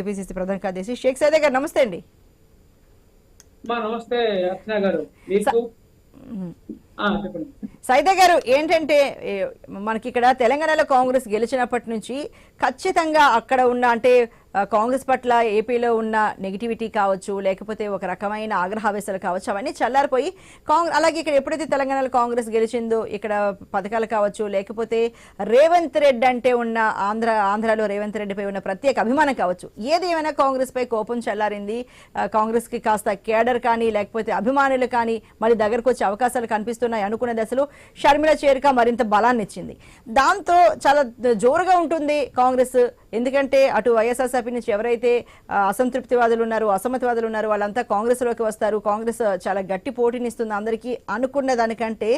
APCC ప్రధాన కార్యదర్శి షేక్ సైదే గారు నమస్తే అండి. నమస్తే అర్చన గారు. సైదే గారు ఏంటంటే మనకి ఇక్కడ తెలంగాణలో కాంగ్రెస్ గెలిచినప్పటి నుంచి ఖచ్చితంగా అక్కడ ఉన్న అంటే కాంగ్రెస్ పట్ల ఏపీలో ఉన్న నెగిటివిటీ కావచ్చు లేకపోతే ఒక రకమైన ఆగ్రహావేశాలు కావచ్చు అవన్నీ చల్లారిపోయి కాంగ్రెస్ అలాగే ఇక్కడ ఎప్పుడైతే తెలంగాణలో కాంగ్రెస్ గెలిచిందో ఇక్కడ పథకాలు కావచ్చు లేకపోతే రేవంత్ రెడ్డి అంటే ఉన్న ఆంధ్ర ఆంధ్రాలో రేవంత్ రెడ్డిపై ఉన్న ప్రత్యేక అభిమానం కావచ్చు ఏది ఏమైనా కాంగ్రెస్ పై కోపం చల్లారింది కాంగ్రెస్కి కాస్త కేడర్ కానీ లేకపోతే అభిమానులు కానీ మరి దగ్గరకు వచ్చే అవకాశాలు కనిపిస్తున్నాయి అనుకున్న దశలో షర్మిల చేరిక మరింత బలాన్ని ఇచ్చింది దాంతో చాలా జోరుగా ఉంటుంది కాంగ్రెస్ ఎందుకంటే అటు వైఎస్ఆర్సీపీ నుంచి ఎవరైతే అసంతృప్తివాదులు ఉన్నారో అసమ్మతివాదులు ఉన్నారో వాళ్ళంతా కాంగ్రెస్లోకి వస్తారు. కాంగ్రెస్ చాలా గట్టి పోటీనిస్తుంది అందరికీ అనుకున్న దానికంటే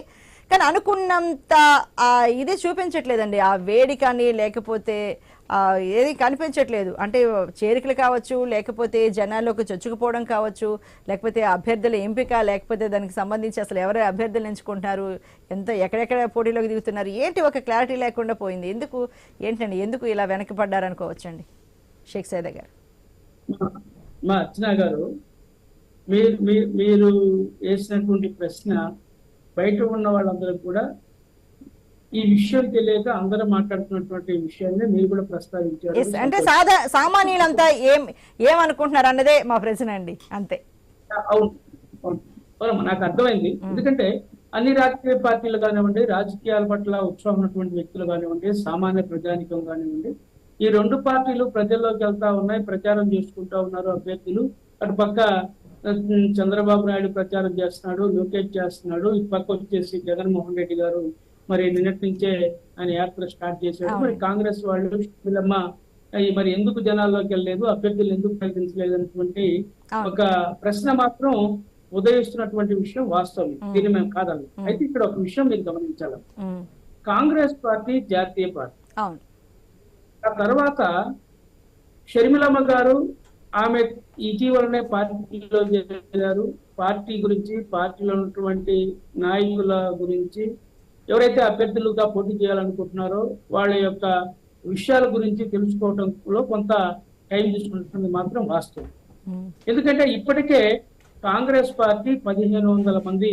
కానీ అనుకున్నంత ఆ ఇది చూపించట్లేదండి. ఆ వేడి కానీ లేకపోతే ఏది కనిపించట్లేదు. అంటే చేరికలు కావచ్చు లేకపోతే జనాల్లోకి చొచ్చుకుపోవడం కావచ్చు లేకపోతే అభ్యర్థుల ఎంపిక లేకపోతే దానికి సంబంధించి అసలు ఎవరు అభ్యర్థులు ఎంచుకుంటున్నారు ఎంత ఎక్కడెక్కడ పోటీలోకి దిగుతున్నారు ఏంటి ఒక క్లారిటీ లేకుండా పోయింది? ఎందుకు ఏంటండి ఎందుకు ఇలా వెనకపడ్డారనుకోవచ్చండి షేక్ సైదా గారు. మా- మా అర్చన గారు మీరు మీరు వేసినటువంటి ప్రశ్న బయట ఉన్న వాళ్ళందరూ కూడా ఈ విషయం తెలియక అందరూ మాట్లాడుతున్నటువంటి విషయాన్ని మీరు కూడా ప్రస్తావించారు. అంటే సాదా సామాన్యులంతా ఏం ఏమనుకుంటున్నారు అన్నదే మా ప్రశ్న అండి. అంతే. అవును. నాకు అర్థమైంది. ఎందుకంటే అన్ని రాజకీయ పార్టీలు కానివ్వండి రాజకీయాల పట్ల ఉత్సాహం ఉన్నటువంటి వ్యక్తులు కానివ్వండి సామాన్య ప్రజానికం కానివ్వండి ఈ రెండు పార్టీలు ప్రజల్లోకి వెళ్తా ఉన్నాయి ప్రచారం చేసుకుంటా ఉన్నారు అభ్యర్థులు. అటు పక్క చంద్రబాబు నాయుడు ప్రచారం చేస్తున్నాడు లోకేష్ చేస్తున్నాడు. ఇటు పక్క వచ్చేసి జగన్మోహన్ రెడ్డి గారు మరి నిన్నటి నుంచే ఆయన యాత్ర స్టార్ట్ చేశాడు మరి కాంగ్రెస్ వాళ్ళు వీళ్ళమ్మ మరి ఎందుకు జనాల్లోకి వెళ్ళలేదు అభ్యర్థులు ఎందుకు ప్రకటించలేదు అనేటువంటి. ఒక ప్రశ్న మాత్రం ఉదయిస్తున్నటువంటి విషయం వాస్తవం. దీన్ని మేము కాదని అయితే ఇక్కడ ఒక విషయం మీరు గమనించాలి. కాంగ్రెస్ పార్టీ జాతీయ పార్టీ. ఆ తర్వాత షర్మిలమ్మ గారు ఆమె ఇటీవలనే పార్టీలో చేరారు. పార్టీ గురించి పార్టీలో ఉన్నటువంటి నాయకుల గురించి ఎవరైతే అభ్యర్థులుగా పోటీ చేయాలనుకుంటున్నారో వాళ్ళ యొక్క విషయాల గురించి తెలుసుకోవడంలో కొంత టైం తీసుకుంటుంది మాత్రం వాస్తవం. ఎందుకంటే ఇప్పటికే కాంగ్రెస్ పార్టీ పదిహేను వందల మంది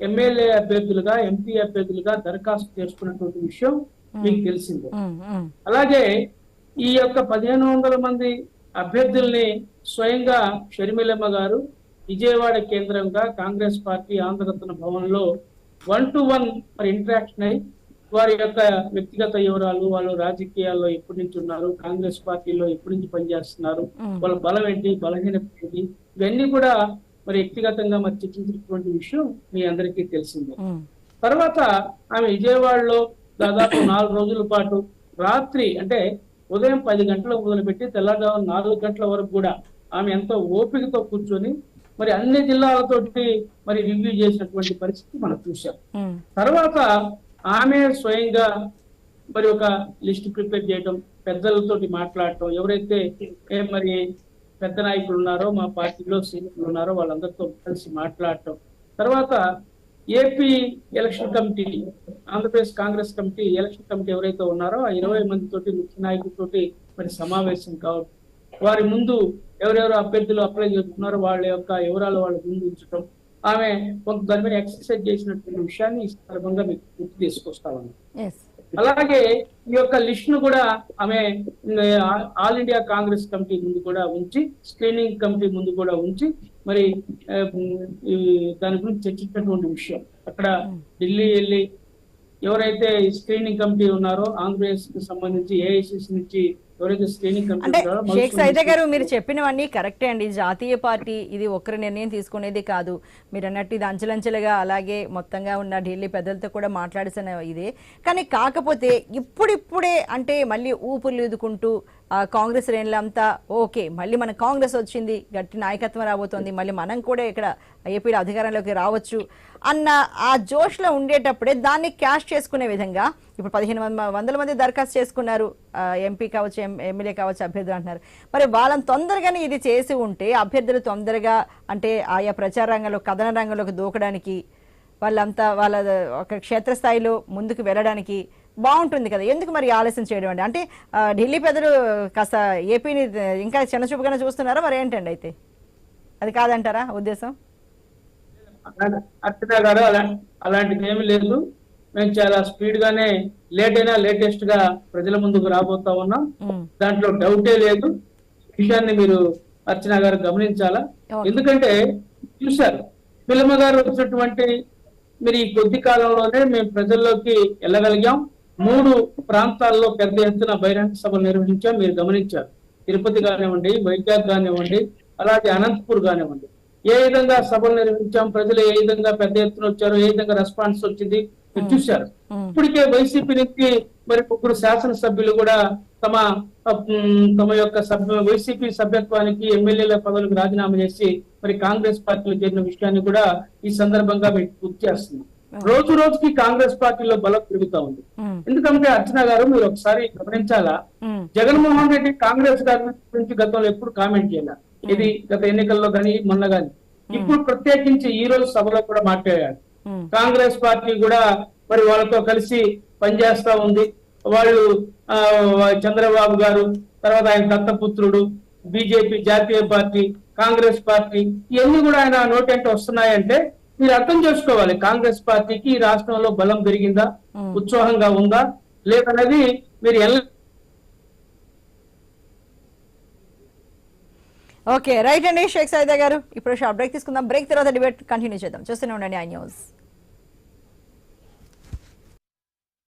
ఎమ్మెల్యే అభ్యర్థులుగా ఎంపీ అభ్యర్థులుగా దరఖాస్తు చేసుకున్నటువంటి విషయం మీకు తెలిసిందే. అలాగే ఈ యొక్క పదిహేను వందల మంది అభ్యర్థుల్ని స్వయంగా షర్మిలమ్మ గారు విజయవాడ కేంద్రంగా కాంగ్రెస్ పార్టీ ఆంధ్రరత్న భవన్లో వన్ టు వన్ మరి ఇంటరాక్షన్ అయి వారి యొక్క వ్యక్తిగత వివరాలు వాళ్ళు రాజకీయాల్లో ఎప్పటి నుంచి ఉన్నారు కాంగ్రెస్ పార్టీలో ఎప్పటి నుంచి పనిచేస్తున్నారు వాళ్ళ బలం ఏంటి బలహీనత ఏంటి ఇవన్నీ కూడా మరి వ్యక్తిగతంగా మరి చర్చించినటువంటి విషయం మీ అందరికీ తెలిసిందే. తర్వాత ఆమె విజయవాడలో దాదాపు నాలుగు రోజుల పాటు రాత్రి అంటే ఉదయం పది గంటలకు మొదలుపెట్టి తెల్లవారు నాలుగు గంటల వరకు కూడా ఆమె ఎంతో ఓపికతో కూర్చొని మరి అన్ని జిల్లాలతోటి మరి రివ్యూ చేసినటువంటి పరిస్థితి మనం చూసాం తర్వాత ఆమె స్వయంగా మరి ఒక లిస్ట్ ప్రిపేర్ చేయడం పెద్దలతోటి మాట్లాడటం ఎవరైతే ఏ మరి పెద్ద నాయకులు ఉన్నారో మా పార్టీలో సీనియర్లు ఉన్నారో వాళ్ళందరితో కలిసి మాట్లాడటం తర్వాత AP election committee Andhra Pradesh Congress committee election committee ఎవరైతే ఉన్నారో ఆ ఇరవై మంది తోటి ముఖ్య నాయకులతోటి మరి సమావేశం కావడం వారి ముందు ఎవరెవరు అభ్యర్థులు అప్లై చేస్తున్నారో వాళ్ళ యొక్క వివరాలు వాళ్ళ ముందు ఉంచడం ఆమె కొంత దాని మీద ఎక్సర్సైజ్ చేసినటువంటి విషయాన్ని ఈ సందర్భంగా మీకు గుర్తు తీసుకొస్తామని అలాగే ఈ యొక్క లిస్ట్ను కూడా ఆమె ఆల్ ఇండియా కాంగ్రెస్ కమిటీ ముందు కూడా ఉంచి స్క్రీనింగ్ కమిటీ ముందు కూడా ఉంచి మరి ఈ దాని గురించి చర్చించినటువంటి విషయం. అక్కడ ఢిల్లీ వెళ్ళి ఎవరైతే స్క్రీనింగ్ కమిటీ ఉన్నారో ఆంధ్రప్రదేశ్కి సంబంధించి ఏఐసిసి నుంచి అంటే షేక్ సైదా గారు మీరు చెప్పినవన్నీ కరెక్టే అండి. జాతీయ పార్టీ ఇది ఒక్కరి నిర్ణయం తీసుకునేది కాదు. మీరు అన్నట్టు ఇది అంచెలంచెలుగా అలాగే మొత్తంగా ఉన్న ఢిల్లీ పెద్దలతో కూడా మాట్లాడిసిన ఇదే. కానీ కాకపోతే ఇప్పుడిప్పుడే అంటే మళ్ళీ ఆ కాంగ్రెస్ శ్రేణులంతా ఓకే మళ్ళీ మన కాంగ్రెస్ వచ్చింది గట్టి నాయకత్వం రాబోతోంది మళ్ళీ మనం కూడా ఇక్కడ ఏపీలో అధికారంలోకి రావచ్చు అన్న ఆ జోష్లో ఉండేటప్పుడే దాన్ని క్యాష్ చేసుకునే విధంగా ఇప్పుడు పదిహేను వంద- వందల మంది దరఖాస్తు చేసుకున్నారు. ఎంపీ కావచ్చు ఎం- ఎమ్మెల్యే కావచ్చు అభ్యర్థులు అంటున్నారు. మరి వాళ్ళని తొందరగానే ఇది చేసి ఉంటే అభ్యర్థులు తొందరగా అంటే ఆయా ప్రచార రంగంలో కథన రంగంలోకి దూకడానికి వాళ్ళంతా వాళ్ళ ఒక క్షేత్రస్థాయిలో ముందుకు వెళ్ళడానికి బాగుంటుంది కదా. ఎందుకు మరి ఆలస్యం చేయడం అండి? అంటే ఢిల్లీ పెద్దలు కాస్త ఏపీని ఇంకా చిన్నచూపుగానే చూస్తున్నారా? మరి ఏంటండి అయితే? అది కాదంటారా ఉద్దేశం? అర్చన గారు అలా అలాంటిది ఏమీ లేదు. మేము చాలా స్పీడ్ గానే లేట్ అయినా లేటెస్ట్గా ప్రజల ముందుకు రాబోతా ఉన్నాం. దాంట్లో డౌటే లేదు. విషయాన్ని మీరు అర్చన గారు గమనించాలా. ఎందుకంటే చూశారు పిల్లమ్మ గారు వచ్చినటువంటి మీరు ఈ కొద్ది కాలంలోనే మేము ప్రజల్లోకి వెళ్ళగలిగాం. మూడు ప్రాంతాల్లో పెద్ద ఎత్తున బహిరంగ సభలు నిర్వహించాం మీరు గమనించారు. తిరుపతి కానివ్వండి వైజాగ్ కానివ్వండి అలాగే అనంతపూర్ కానివ్వండి. ఏ విధంగా సభలు నిర్వహించాం? ప్రజలు ఏ విధంగా పెద్ద ఎత్తున వచ్చారు? ఏ విధంగా రెస్పాన్స్ వచ్చింది? మీరు చూశారు. ఇప్పటికే వైసీపీ నుంచి మరి ముగ్గురు శాసనసభ్యులు కూడా తమ తమ యొక్క సభ్య వైసీపీ సభ్యత్వానికి ఎమ్మెల్యేల పదవులకు రాజీనామా చేసి మరి కాంగ్రెస్ పార్టీలో చేరిన విషయాన్ని కూడా ఈ సందర్భంగా మీకు గుర్తు చేస్తుంది రోజు రోజుకి కాంగ్రెస్ పార్టీలో బలం పెరుగుతా ఉంది. ఎందుకంటే అర్చన గారు మీరు ఒకసారి గమనించాలా? జగన్మోహన్ రెడ్డి కాంగ్రెస్ గారి గురించి గతంలో ఎప్పుడు కామెంట్ చేయాల? ఇది గత ఎన్నికల్లో కానీ మొన్న కానీ ఇప్పుడు ప్రత్యేకించి ఈ రోజు సభలో కూడా మాట్లాడాడు ఉమ్, కాంగ్రెస్ పార్టీ కూడా మరి వాళ్ళతో కలిసి పనిచేస్తా ఉంది. వాళ్ళు చంద్రబాబు గారు తర్వాత ఆయన దత్తపుత్రుడు బీజేపీ జాతీయ పార్టీ కాంగ్రెస్ పార్టీ ఇవన్నీ కూడా ఆయన నోటెంట వస్తున్నాయంటే మీరు అర్థం చేసుకోవాలి. కాంగ్రెస్ పార్టీకి ఈ రాష్ట్రంలో బలం పెరిగిందా. ఉత్సాహంగా ఉందా? లేదన్నది మీరు ఎలా ఓకే రైట్ అండి షేక్ సైదా గారు. ఇప్పుడు షార్ట్ బ్రేక్ తీసుకుందాం. బ్రేక్ తర్వాత డిబేట్ కంటిన్యూ చేద్దాం. చూస్తూనే ఉండండి ఐ న్యూస్.